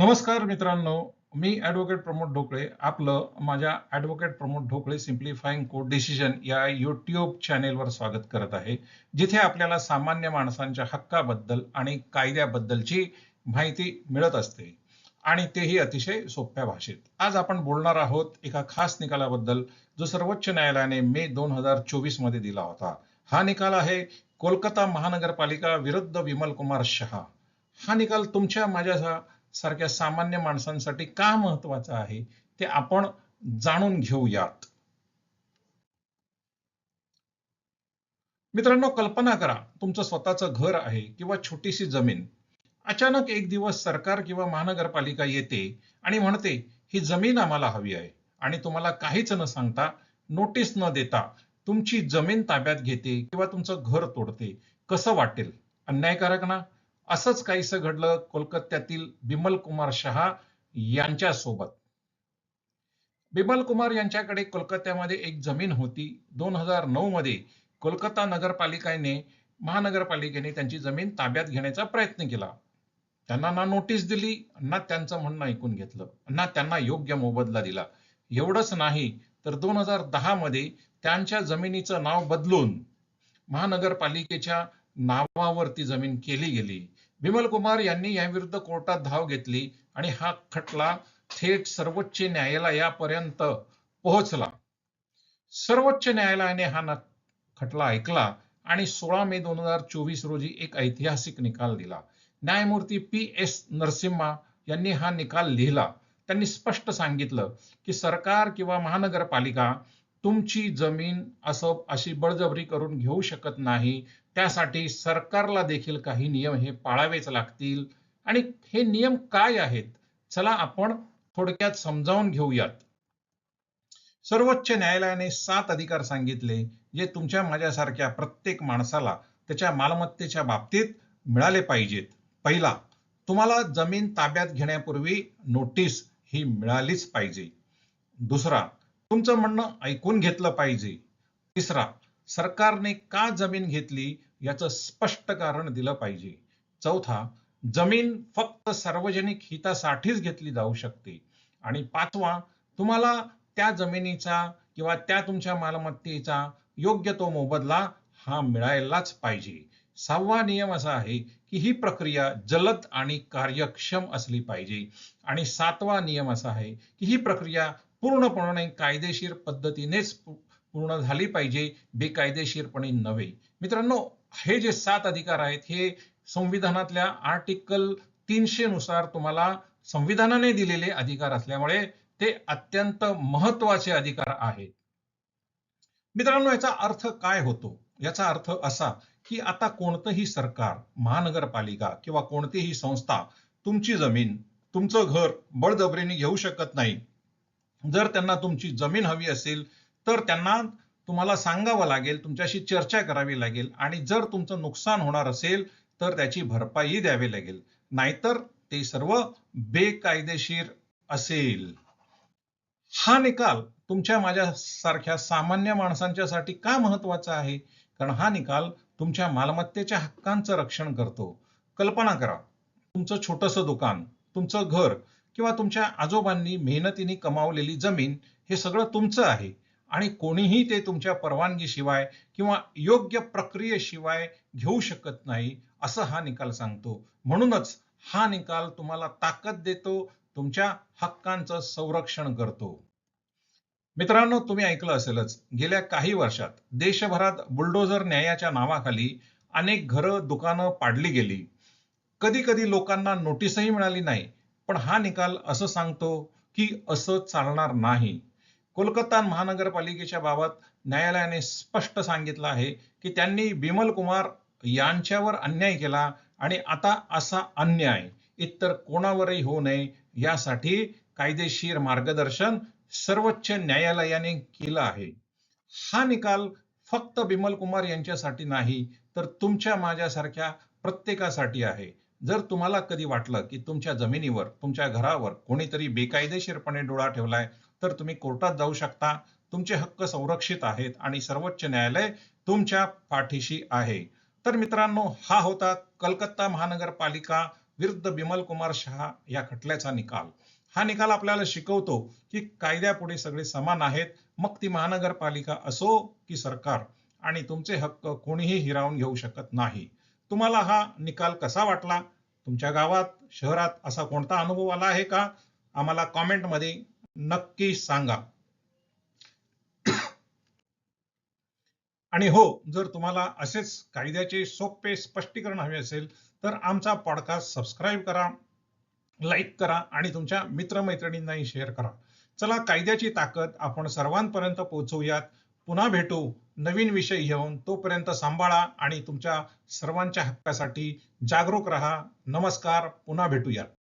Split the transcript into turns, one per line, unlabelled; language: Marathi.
नमस्कार मित्रांनो मी ॲडव्होकेट प्रमोद ढोकळे. आपलं माझ्या advocate Pramod Dhokle simplifying court decision या युट्यूब चॅनेलवर स्वागत करत आहे जिथे आपल्याला सामान्य माणसांच्या हक्काबद्दल आणि कायद्याबद्दलची माहिती मिळत असते आणि तेही अतिशय सोप्या भाषेत. आज आपण बोलणार आहोत एका खास निकालाबद्दल जो सर्वोच्च न्यायालयाने मे दोन हजार चोवीसमध्ये दिला होता. हा निकाल आहे कोलकाता महानगरपालिका विरुद्ध विमल कुमार शहा. हा निकाल तुमच्या माझ्या सारख्या सामान्य माणसांसाठी का महत्वाचं आहे ते आपण जाणून घेऊयात. मित्रांनो कल्पना करा तुमचं स्वतःचं घर आहे किंवा छोटीशी जमीन. अचानक एक दिवस सरकार किंवा महानगरपालिका येते आणि म्हणते ही जमीन आम्हाला हवी आहे. आणि तुम्हाला काहीच न सांगता नोटीस न देता तुमची जमीन ताब्यात घेते किंवा तुमचं घर तोडते. कसं वाटेल? अन्यायकारक ना? असंच काहीसं घडलं कोलकात्यातील बिमल कुमार शहा यांच्या सोबत बिमल कुमार यांच्याकडे कोलकात्यामध्ये एक जमीन होती. दोन हजार नऊ मध्ये कोलकाता नगरपालिकेने महानगरपालिकेने त्यांची जमीन ताब्यात घेण्याचा प्रयत्न केला. त्यांना ना नोटीस दिली ना त्यांचं म्हणणं ऐकून घेतलं ना त्यांना योग्य मोबदला दिला. एवढंच नाही तर दोन हजार दहा मध्ये त्यांच्या जमिनीचं नाव बदलून महानगरपालिकेच्या नावावरती जमीन केली गेली. बिमल कुमार यांनी याविरुद्ध कोर्टात धाव घेतली आणि हा खटला थेट सर्वोच्च न्यायालयापर्यंत पोहोचला. सर्वोच्च न्यायालयाने हा खटला ऐकला आणि सोळा मे दोन हजार चोवीस रोजी एक ऐतिहासिक निकाल दिला. न्यायमूर्ती पी एस नरसिम्हा यांनी हा निकाल लिहिला. त्यांनी स्पष्ट सांगितलं की सरकार किंवा महानगरपालिका तुमची जमीन असं अशी बळजबरी करून घेऊ शकत नाही. त्यासाठी सरकारला देखील काही नियम हे पाळावेच लागतील. आणि हे नियम काय आहेत? चला आपण थोडक्यात समजावून घेऊयात. सर्वोच्च न्यायालयाने सात अधिकार सांगितले जे तुमच्या माझ्यासारख्या प्रत्येक माणसाला त्याच्या मालमत्तेच्या बाबतीत मिळाले पाहिजेत. पहिला तुम्हाला जमीन ताब्यात घेण्यापूर्वी नोटीस ही मिळालीच पाहिजे. दुसरा तुमचं म्हणणं ऐकून घेतलं पाहिजे. तिसरा सरकारने का जमीन घेतली याचं स्पष्ट कारण दिलं पाहिजे. चौथा जमीन फक्त सार्वजनिक हितासाठीच घेतली जाऊ शकते. आणि पाचवा तुम्हाला त्या जमिनीचा किंवा त्या तुमच्या मालमत्तेचा योग्य तो मोबदला हा मिळायलाच पाहिजे. सहावा नियम असा आहे की ही प्रक्रिया जलद आणि कार्यक्षम असली पाहिजे. आणि सातवा नियम असा आहे की ही प्रक्रिया पूर्णपणे कायदेशीर पद्धतीनेच पूर्ण झाली पाहिजे बेकायदेशीरपणे नव्हे. मित्रांनो हे जे सात अधिकार आहेत हे संविधानातल्या आर्टिकल तीनशे नुसार तुम्हाला संविधानाने दिलेले अधिकार असल्यामुळे ते अत्यंत महत्त्वाचे अधिकार आहेत. मित्रांनो याचा अर्थ काय होतो? याचा अर्थ असा की आता कोणतंही सरकार महानगरपालिका किंवा कोणतीही संस्था तुमची जमीन तुमचं घर बळजबरीने घेऊ शकत नाही जर त्यांना तुमची जमीन हवी असेल तर त्यांना तुम्हाला सांगावं लागेल तुमच्याशी चर्चा करावी लागेल आणि जर तुमचं नुकसान होणार असेल तर त्याची भरपाई द्यावी लागेल. नाहीतर ते सर्व बेकायदेशीर असेल. हा निकाल तुमच्या माझ्या सारख्या सामान्य माणसांच्यासाठी का महत्त्वाचा आहे? कारण हा निकाल तुमच्या मालमत्तेच्या हक्कांचं रक्षण करतो. कल्पना करा तुमचं छोटस दुकान तुमचं घर किंवा तुमच्या आजोबांनी मेहनतीने कमावलेली जमीन हे सगळं तुमचं आहे. आणि कोणीही ते तुमच्या परवानगीशिवाय किंवा योग्य प्रक्रियेशिवाय घेऊ शकत नाही असं हा निकाल सांगतो. म्हणूनच हा निकाल तुम्हाला ताकद देतो तुमच्या हक्कांचं संरक्षण करतो. मित्रांनो तुम्ही ऐकलं असेलच गेल्या काही वर्षात देशभरात बुलडोझर न्यायाच्या नावाखाली अनेक घरं दुकानं पाडली गेली. कधी कधी लोकांना नोटीसही मिळाली नाही. पण हा निकाल असं सांगतो की असं चालणार नाही. कोलकाता महानगरपालिकेच्या बाबत न्यायालयाने स्पष्ट सांगितलं आहे की त्यांनी बिमल कुमार यांच्यावर अन्याय केला आणि आता असा अन्याय इतर कोणावरही होऊ नये यासाठी कायदेशीर मार्गदर्शन सर्वोच्च न्यायालयाने केलं आहे. हा निकाल फक्त बिमल कुमार यांच्यासाठी नाही तर तुमच्या माझ्यासारख्या प्रत्येकासाठी आहे. जर तुम्हाला कधी वाटलं की तुमच्या जमिनीवर तुमच्या घरावर कोणीतरी बेकायदेशीरपणे डोळा ठेवलाय तर तुम्ही कोर्टात जाऊ शकता. तुमचे हक्क संरक्षित आहेत आणि सर्वोच्च न्यायालय तुमच्या पाठीशी आहे. तर मित्रांनो हा होता कलकत्ता महानगरपालिका विरुद्ध बिमल कुमार शहा या खटल्याचा निकाल. हा निकाल आपल्याला शिकवतो की कायद्यापुढे सगळे समान आहेत. मग ती महानगरपालिका असो की सरकार आणि तुमचे हक्क कोणीही हिरावून घेऊ शकत नाही. तुम्हाला हा निकाल कसा वाटला? तुमच्या गावात शहरात असा कोणता अनुभव आला आहे का? आम्हाला कॉमेंटमध्ये नक्की सांगा. आणि हो जर तुम्हाला असेच कायद्याचे सोपे स्पष्टीकरण हवे असेल तर आमचा पॉडकास्ट सबस्क्राईब करा लाईक करा आणि तुमच्या मित्रमैत्रिणींनाही शेअर करा. चला कायद्याची ताकद आपण सर्वांपर्यंत पोहोचवूयात. पुन्हा भेटू. नवीन विषय घेऊन तोपर्यंत सांभाळा आणि तुमच्या सर्वांच्या हक्कासाठी जागरूक रहा. नमस्कार. पुन्हा भेटूया.